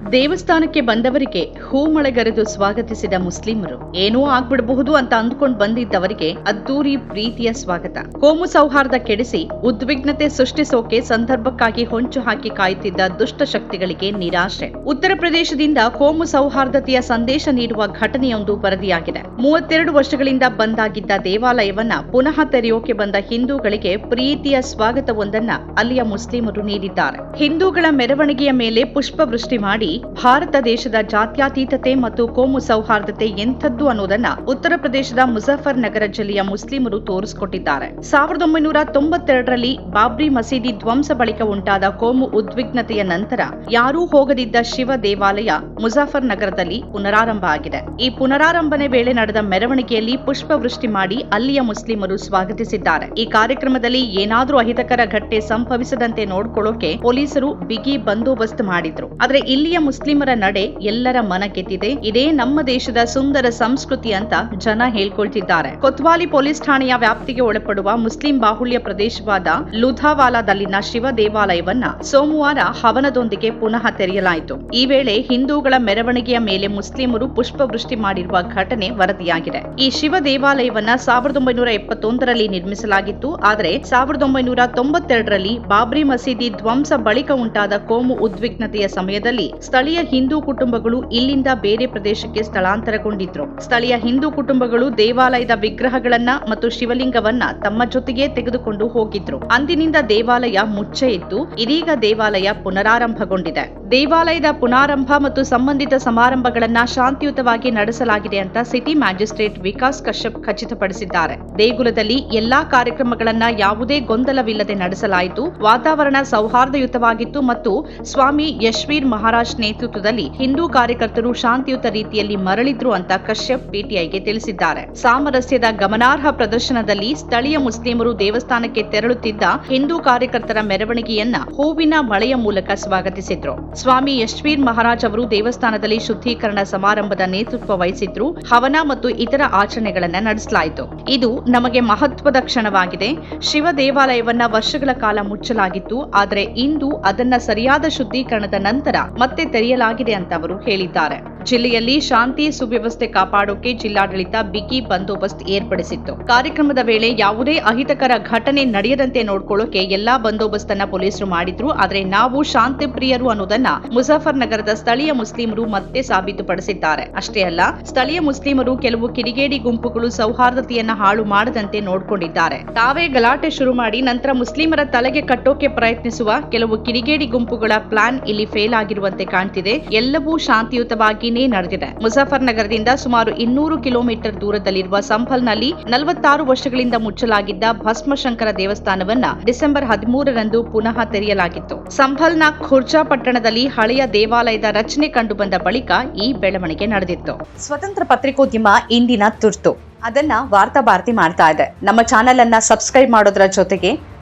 ದೇವಸ್ಥಾನಕ್ಕೆ ಬಂದವರಿಗೆ ಹೂಮಳೆಗರೆದು ಸ್ವಾಗತಿಸಿದ ಮುಸ್ಲಿಮರು, ಏನೂ ಆಗ್ಬಿಡಬಹುದು ಅಂತ ಅಂದ್ಕೊಂಡ್ ಬಂದಿದ್ದವರಿಗೆ ಅದ್ದೂರಿ ಪ್ರೀತಿಯ ಸ್ವಾಗತ. ಕೋಮು ಸೌಹಾರ್ದ ಕೆಡಿಸಿ ಉದ್ವಿಗ್ನತೆ ಸೃಷ್ಟಿಸೋಕೆ ಸಂದರ್ಭಕ್ಕಾಗಿ ಹೊಂಚು ಹಾಕಿ ಕಾಯುತ್ತಿದ್ದ ದುಷ್ಟ ಶಕ್ತಿಗಳಿಗೆ ನಿರಾಶೆ. ಉತ್ತರ ಪ್ರದೇಶದಿಂದ ಕೋಮು ಸೌಹಾರ್ದತೆಯ ಸಂದೇಶ ನೀಡುವ ಘಟನೆಯೊಂದು ವರದಿಯಾಗಿದೆ. ಮೂವತ್ತೆರಡು ವರ್ಷಗಳಿಂದ ಬಂದಾಗಿದ್ದ ದೇವಾಲಯವನ್ನ ಪುನಃ ತೆರೆಯೋಕೆ ಬಂದ ಹಿಂದೂಗಳಿಗೆ ಪ್ರೀತಿಯ ಸ್ವಾಗತವೊಂದನ್ನ ಅಲ್ಲಿಯ ಮುಸ್ಲಿಮರು ನೀಡಿದ್ದಾರೆ. ಹಿಂದೂಗಳ ಮೆರವಣಿಗೆಯ ಮೇಲೆ ಪುಷ್ಪವೃಷ್ಟಿ ಮಾಡಿ ಭಾರತ ದೇಶದ ಜಾತ್ಯತೀತತೆ ಮತ್ತು ಕೋಮು ಸೌಹಾರ್ದತೆ ಎಂಥದ್ದು ಅನ್ನೋದನ್ನ ಉತ್ತರ ಪ್ರದೇಶದ ಮುಜಫರ್ ನಗರ ಜಿಲ್ಲೆಯ ಮುಸ್ಲಿಮರು ತೋರಿಸಿಕೊಟ್ಟಿದ್ದಾರೆ. ಸಾವಿರದ ಒಂಬೈನೂರ ತೊಂಬತ್ತೆರಡರಲ್ಲಿ ಬಾಬ್ರಿ ಮಸೀದಿ ಧ್ವಂಸ ಬಳಿಕ ಉಂಟಾದ ಕೋಮು ಉದ್ವಿಗ್ನತೆಯ ನಂತರ ಯಾರೂ ಹೋಗದಿದ್ದ ಶಿವ ದೇವಾಲಯ ಮುಜಾಫರ್ ನಗರದಲ್ಲಿ ಪುನರಾರಂಭ ಆಗಿದೆ. ಈ ಪುನರಾರಂಭನೆ ವೇಳೆ ನಡೆದ ಮೆರವಣಿಗೆಯಲ್ಲಿ ಪುಷ್ಪವೃಷ್ಟಿ ಮಾಡಿ ಅಲ್ಲಿಯ ಮುಸ್ಲಿಮರು ಸ್ವಾಗತಿಸಿದ್ದಾರೆ. ಈ ಕಾರ್ಯಕ್ರಮದಲ್ಲಿ ಏನಾದರೂ ಅಹಿತಕರ ಘಟನೆ ಸಂಭವಿಸದಂತೆ ನೋಡಿಕೊಳ್ಳೋಕೆ ಪೊಲೀಸರು ಬಿಗಿ ಬಂದೋಬಸ್ತ್ ಮಾಡಿದ್ರು. ಆದರೆ ಇಲ್ಲಿಯ ಮುಸ್ಲಿಮರ ನಡೆ ಎಲ್ಲರ ಮನ ಗೆದ್ದಿದೆ ಇದೇ ನಮ್ಮ ದೇಶದ ಸುಂದರ ಸಂಸ್ಕೃತಿ ಅಂತ ಜನ ಹೇಳ್ಕೊಳ್ತಿದ್ದಾರೆ. ಕೊತ್ವಾಲಿ ಪೊಲೀಸ್ ಠಾಣೆಯ ವ್ಯಾಪ್ತಿಗೆ ಒಳಪಡುವ ಮುಸ್ಲಿಂ ಬಾಹುಳ್ಯ ಪ್ರದೇಶವಾದ ಲುಧಾವಾಲಾದಲ್ಲಿನ ಶಿವ ದೇವಾಲಯವನ್ನ ಸೋಮವಾರ ಹವನದೊಂದಿಗೆ ಪುನಃ ತೆರೆಯಲಾಯಿತು. ಈ ವೇಳೆ ಹಿಂದೂಗಳ ಮೆರವಣಿಗೆಯ ಮೇಲೆ ಮುಸ್ಲಿಮರು ಪುಷ್ಪವೃಷ್ಟಿ ಮಾಡಿರುವ ಘಟನೆ ವರದಿಯಾಗಿದೆ. ಈ ಶಿವ ದೇವಾಲಯವನ್ನ ಸಾವಿರದ ಒಂಬೈನೂರ ಎಪ್ಪತ್ತೊಂದರಲ್ಲಿ ನಿರ್ಮಿಸಲಾಗಿತ್ತು. ಆದರೆ ಸಾವಿರದ ಒಂಬೈನೂರ ತೊಂಬತ್ತೆರಡರಲ್ಲಿ ಬಾಬ್ರಿ ಮಸೀದಿ ಧ್ವಂಸ ಬಳಿಕ ಉಂಟಾದ ಕೋಮು ಉದ್ವಿಗ್ನತೆಯ ಸಮಯದಲ್ಲಿ ಸ್ಥಳೀಯ ಹಿಂದೂ ಕುಟುಂಬಗಳು ಇಲ್ಲಿಂದ ಬೇರೆ ಪ್ರದೇಶಕ್ಕೆ ಸ್ಥಳಾಂತರಗೊಂಡಿದ್ರು. ಸ್ಥಳೀಯ ಹಿಂದೂ ಕುಟುಂಬಗಳು ದೇವಾಲಯದ ವಿಗ್ರಹಗಳನ್ನ ಮತ್ತು ಶಿವಲಿಂಗವನ್ನ ತಮ್ಮ ಜೊತೆಗೆ ತೆಗೆದುಕೊಂಡು ಹೋಗಿದ್ರು. ಅಂದಿನಿಂದ ದೇವಾಲಯ ಮುಚ್ಚೆ ಇದ್ದು ಇದೀಗ ದೇವಾಲಯ ಪುನರಾರಂಭಗೊಂಡಿದೆ. ದೇವಾಲಯದ ಪುನಾರಂಭ ಮತ್ತು ಸಂಬಂಧಿತ ಸಮಾರಂಭಗಳನ್ನ ಶಾಂತಿಯುತವಾಗಿ ನಡೆಸಲಾಗಿದೆ ಅಂತ ಸಿಟಿ ಮ್ಯಾಜಿಸ್ಟ್ರೇಟ್ ವಿಕಾಸ್ ಕಶ್ಯಪ್ ಖಚಿತಪಡಿಸಿದ್ದಾರೆ. ದೇಗುಲದಲ್ಲಿ ಎಲ್ಲಾ ಕಾರ್ಯಕ್ರಮಗಳನ್ನ ಯಾವುದೇ ಗೊಂದಲವಿಲ್ಲದೆ ನಡೆಸಲಾಯಿತು. ವಾತಾವರಣ ಸೌಹಾರ್ದಯುತವಾಗಿತ್ತು ಮತ್ತು ಸ್ವಾಮಿ ಯಶ್ವೀರ್ ಮಹಾರಾಜ್ ನೇತೃತ್ವದಲ್ಲಿ ಹಿಂದೂ ಕಾರ್ಯಕರ್ತರು ಶಾಂತಿಯುತ ರೀತಿಯಲ್ಲಿ ಮರಳಿದ್ರು ಅಂತ ಕಶ್ಯಪ್ ಪಿಟಿಐಗೆ ತಿಳಿಸಿದ್ದಾರೆ. ಸಾಮರಸ್ಯದ ಗಮನಾರ್ಹ ಪ್ರದರ್ಶನದಲ್ಲಿ ಸ್ಥಳೀಯ ಮುಸ್ಲಿಮರು ದೇವಸ್ಥಾನಕ್ಕೆ ತೆರಳುತ್ತಿದ್ದ ಹಿಂದೂ ಕಾರ್ಯಕರ್ತರ ಮೆರವಣಿಗೆಯನ್ನ ಹೂವಿನ ಮಳೆಯ ಮೂಲಕ ಸ್ವಾಗತಿಸಿದ್ರು. ಸ್ವಾಮಿ ಯಶ್ವೀರ್ ಮಹಾರಾಜ್ ಅವರು ದೇವಸ್ಥಾನದಲ್ಲಿ ಶುದ್ಧೀಕರಣ ಸಮಾರಂಭದ ನೇತೃತ್ವ ವಹಿಸಿದ್ರು, ಹವನ ಮತ್ತು ಇತರ ಆಚರಣೆಗಳನ್ನ ನಡೆಸಲಾಯಿತು. ಇದು ನಮಗೆ ಮಹತ್ವದ ಕ್ಷಣವಾಗಿದೆ. ಶಿವ ದೇವಾಲಯವನ್ನ ವರ್ಷಗಳ ಕಾಲ ಮುಚ್ಚಲಾಗಿತ್ತು, ಆದರೆ ಇಂದು ಅದನ್ನ ಸರಿಯಾದ ಶುದ್ಧೀಕರಣದ ನಂತರ ಮತ್ತೆ ತೆರೆಯಲಾಗಿದೆ ಅಂತ ಅವರು ಹೇಳಿದ್ದಾರೆ. ಜಿಲ್ಲೆಯಲ್ಲಿ ಶಾಂತಿ ಸುವ್ಯವಸ್ಥೆ ಕಾಪಾಡೋಕೆ ಜಿಲ್ಲಾಡಳಿತ ಬಿಗಿ ಬಂದೋಬಸ್ತ್ ಏರ್ಪಡಿಸಿತ್ತು. ಕಾರ್ಯಕ್ರಮದ ವೇಳೆ ಯಾವುದೇ ಅಹಿತಕರ ಘಟನೆ ನಡೆಯದಂತೆ ನೋಡ್ಕೊಳ್ಳೋಕೆ ಎಲ್ಲಾ ಬಂದೋಬಸ್ತನ್ನ ಪೊಲೀಸರು ಮಾಡಿದ್ರು. ಆದರೆ ನಾವು ಶಾಂತಿ ಪ್ರಿಯರು ಅನ್ನೋದನ್ನ ಮುಜಾಫರ್ ನಗರದ ಸ್ಥಳೀಯ ಮುಸ್ಲಿಮರು ಮತ್ತೆ ಸಾಬೀತುಪಡಿಸಿದ್ದಾರೆ. ಅಷ್ಟೇ ಅಲ್ಲ, ಸ್ಥಳೀಯ ಮುಸ್ಲಿಮರು ಕೆಲವು ಕಿಡಿಗೇಡಿ ಗುಂಪುಗಳು ಸೌಹಾರ್ದತೆಯನ್ನ ಹಾಳು ಮಾಡದಂತೆ ನೋಡ್ಕೊಂಡಿದ್ದಾರೆ. ತಾವೇ ಗಲಾಟೆ ಶುರು ಮಾಡಿ ನಂತರ ಮುಸ್ಲಿಮರ ತಲೆಗೆ ಕಟ್ಟೋಕೆ ಪ್ರಯತ್ನಿಸುವ ಕೆಲವು ಕಿಡಿಗೇಡಿ ಗುಂಪುಗಳ ಪ್ಲಾನ್ ಇಲ್ಲಿ ಫೇಲ್ ಆಗಿರುವಂತೆ ಕಾಣ್ತಿದೆ. ಎಲ್ಲವೂ ಶಾಂತಿಯುತವಾಗಿಯೇ ನಡೆದಿದೆ. ಮುಜಫರ್ ನಗರದಿಂದ ಸುಮಾರು ಇನ್ನೂರು ಕಿಲೋಮೀಟರ್ ದೂರದಲ್ಲಿರುವ ಸಂಫಲ್ನಲ್ಲಿ ನಲವತ್ತಾರು ವರ್ಷಗಳಿಂದ ಮುಚ್ಚಲಾಗಿದ್ದ ಭಸ್ಮಶಂಕರ ದೇವಸ್ಥಾನವನ್ನ ಡಿಸೆಂಬರ್ ಹದಿಮೂರರಂದು ಪುನಃ ತೆರೆಯಲಾಗಿತ್ತು. ಸಂಫಲ್ನ ಖುರ್ಜಾ ಪಟ್ಟಣದಲ್ಲಿ ಹಳೆಯ ದೇವಾಲಯದ ರಚನೆ ಕಂಡುಬಂದ ಬಳಿಕ ಈ ಬೆಳವಣಿಗೆ ನಡೆದಿತ್ತು. ಸ್ವತಂತ್ರ ಪತ್ರಿಕೋದ್ಯಮ ಇಂದಿನ ತುರ್ತು. ಅದನ್ನ ವಾರ್ತಾ ಭಾರತಿ ಮಾಡ್ತಾ ಇದೆ. ನಮ್ಮ ಚಾನೆಲ್ ಅನ್ನ ಸಬ್ಸ್ಕ್ರೈಬ್ ಮಾಡೋದ್ರ ಜೊತೆಗೆ